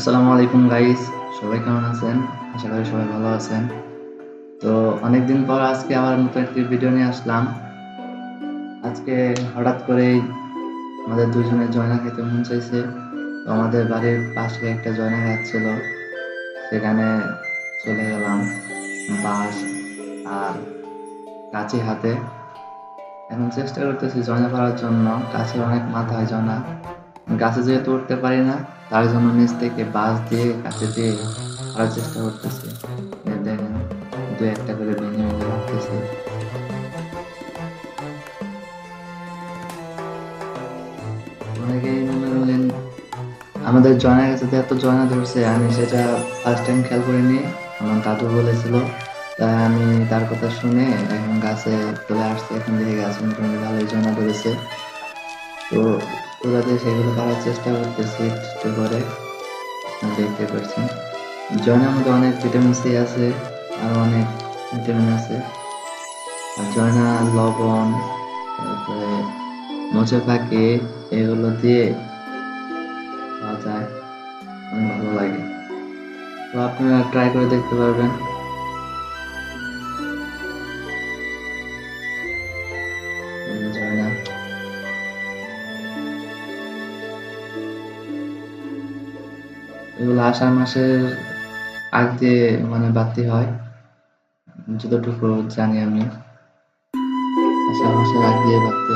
আসসালামু আলাইকুম গাইস সবাই কেমন আছেন? আশা করি সবাই ভালো আছেন। তো অনেকদিন পর আজকে আবার নতুন একটি ভিডিও নিয়ে আসলাম। আজকে হঠাৎ করেই আমাদের দুজনে জয়না খেতে মন চাইছে। তো আমাদের বাড়ির পাশে একটা জয়না গাছ ছিল, সেখানে চলে গেলাম বাঁশ আর কাঁচি হাতে। এখন চেষ্টা করতেছি জয়না করার জন্য গাছের অনেক মাথা হয় জয়না। গাছে যেহেতু উঠতে পারি না তার জন্য নিচ থেকে বাঁশ দিয়ে কাছে দিয়ে করার চেষ্টা করতেছি। দেখেন দু একটা করে ভেঙে ভেঙে রাখতেছি অনেকেই মনে আমাদের জয়না গাছে তো এত জয়না ধরছে, আমি সেটা ফার্স্ট টাইম খেয়াল করিনি। আমার দাদু বলেছিল, তাই আমি তার কথা শুনে এখন গাছে চলে আসছে, এখন দেখে গাছে মোটামুটি ভালোই জয়না ধরেছে। তো ওরাতে সেগুলো করার চেষ্টা করতেছি একটু করে দেখতে পাচ্ছেন জয়নার মধ্যে অনেক ভিটামিন সি আছে আর অনেক ভিটামিন আছে। আর জয়না, লবণ, তারপরে মোচে পাখি, এগুলো দিয়ে খাওয়া যায়। অনেক ভালো লাগে। তো আপনারা ট্রাই করে দেখতে পারবেন। এগুলো আষাঢ় মাসের আগ দিয়ে মানে বাতি হয়। যতটুকু জানি আমি। আষাঢ় মাসের আগ দিয়ে বাতি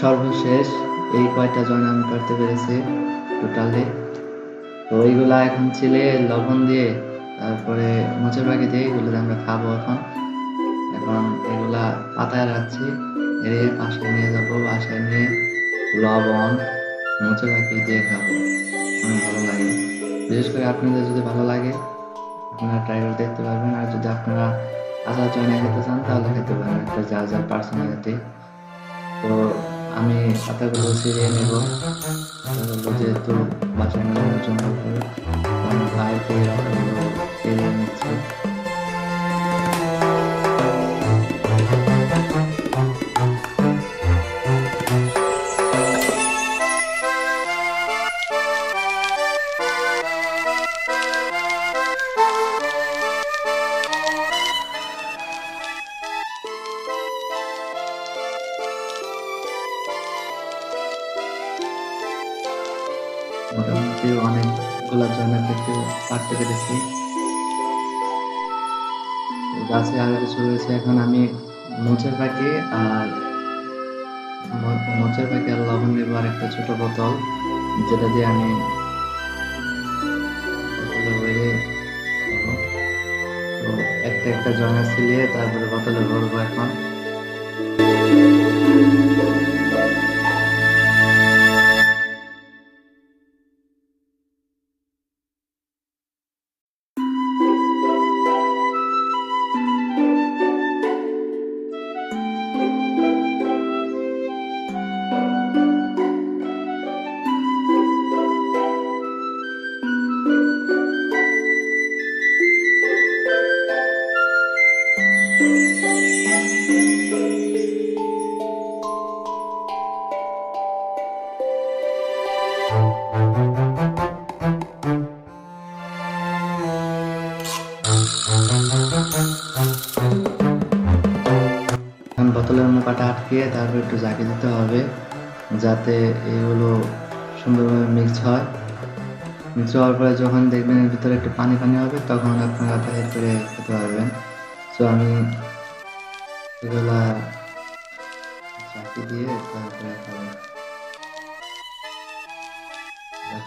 সর্বশেষ এই কয়টা জয়েন আমি করতে পেরেছি টোটালি তো এইগুলা এখন ছিলে লবণ দিয়ে, তারপরে মোচের পাখি দিয়ে এগুলো আমরা খাব এখন। এখন এগুলা পাতায় রাখছি এর বাসায় নিয়ে যাব বাসায় নিয়ে লবণ, মোচের পাখি দিয়ে খাব। অনেক ভালো লাগে। বিশেষ করে আপনাদের যদি ভালো লাগে, আপনারা ট্রাই করে দেখতে পারবেন। আর যদি আপনারা আচার জয়না খেতে চান, তাহলে খেতে পারেন। একটা যা যা পার্সোনালিটি তো আমি পাতাগুলো ছিঁড়ে নেব। যেহেতু বাসায় নেওয়ার জন্য করে তো মোটামুটি অনেকগুলা জয়না করতে পারতে পেরেছি। গাছে আরও কিছু রয়েছে। এখন আমি মোচের পাখি আর মোচের পাখি আর লবণ নেব আর একটা ছোট বোতল, যেটা দিয়ে আমি একটা একটা জয়না ছিলিয়ে তারপরে বোতলে ভরবো এখন। বোতলের মুখাটা আটকিয়ে তারপর একটু জাকি দিতে হবে, যাতে এগুলো সুন্দরভাবে মিক্স হয়। মিক্স হওয়ার পরে যখন দেখবেন ভিতরে একটু পানি পানি হবে, তখন আপনারা প্যাকেট করে খেতে পারবেন। সো আমি এগুলো জাকি দিয়ে তারপরে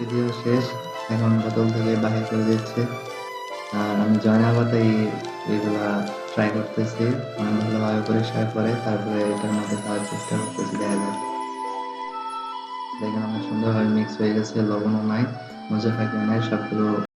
দিয়েও শেষ। এখন বোতল থেকে বাহির করে দিচ্ছে। আর আমি জয়না পাতাই এগুলা ট্রাই করতেছি। অনেক ভালোভাবে পরিষ্কার করে তারপরে এটার মধ্যে খাওয়ার চেষ্টা করতেছি, দেখা যাক। দেখেন সুন্দর সুন্দরভাবে মিক্স হয়ে গেছে, লবণও নাই, মজা থাকে নাই সবগুলো